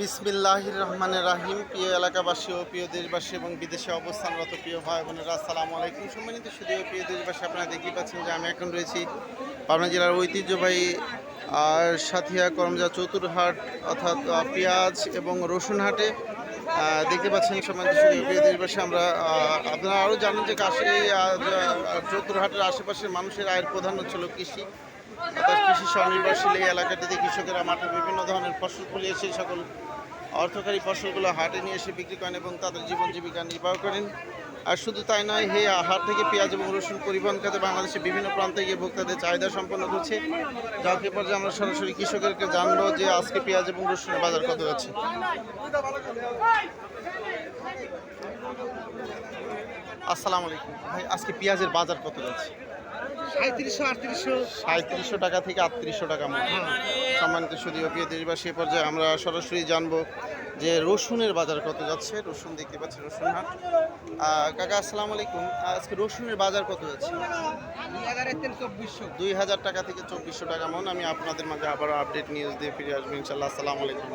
বিসমিল্লাহির রহমানের রাহিম। প্রিয় এলাকাবাসী ও প্রিয় দেশবাসী এবং বিদেশে অবস্থানরত প্রিয় ভাই বোনেরা আসসালামু আলাইকুম। সম্মানিত শুধু প্রিয় দেশবাসী, আপনারা দেখতেই পাচ্ছেন যে আমি এখন রয়েছি পাবনা জেলার ঐতিহ্যবাহী আর সাথিয়া করমজা চতুরহাট, অর্থাৎ পেঁয়াজ এবং রসুন হাটে দেখতে পাচ্ছেন সম্মানিত শুধু প্রিয় দেশবাসী, আমরা আপনারা আরও জানেন যে কাশি চতুরহাটের আশেপাশের মানুষের আয়ের প্রধান হচ্ছিল কৃষি। কৃষি স্বনির্ভরশীল এই এলাকাটিতে কৃষকেরা মাঠে বিভিন্ন ধরনের ফসল ফলিয়ে সেই সকল অর্থকারী ফসলগুলো হাটে নিয়ে এসে বিক্রি করেন এবং তাদের জীবন জীবিকা নির্বাহ করেন। আর শুধু তাই নয়, হে হাট থেকে পেঁয়াজ এবং রসুন পরিবহন খাতে বাংলাদেশের বিভিন্ন প্রান্তে গিয়ে ভোক্তাদের চাহিদা সম্পন্ন করছে। যাকে পর্যায়ে আমরা সরাসরি কৃষকেরকে জানব যে আজকে পেঁয়াজ এবং রসুনের বাজার কত যাচ্ছে। আসসালামু আলাইকুম। ভাই আজকে পেঁয়াজের বাজার কত যাচ্ছে? সাঁত্রিশশো আটত্রিশশো। সাঁত্রিশশো টাকা থেকে আটত্রিশশো টাকা মতো সম্মানিত সুদীয় প্রিয় দেশবাসী পর্যায়ে আমরা সরাসরি জানব যে রসুনের বাজার কত যাচ্ছে। রসুন দেখতে পাচ্ছি রসুন হাট। কাকা আসসালামু আলাইকুম। আজকে রসুনের বাজার কত যাচ্ছে? দুই হাজার টাকা থেকে চব্বিশশো টাকা মন। আমি আপনাদের মাঝে আবারও আপডেট নিউজ দিয়ে ফিরে আসব ইনশাল্লাহ। আসসালামু আলাইকুম।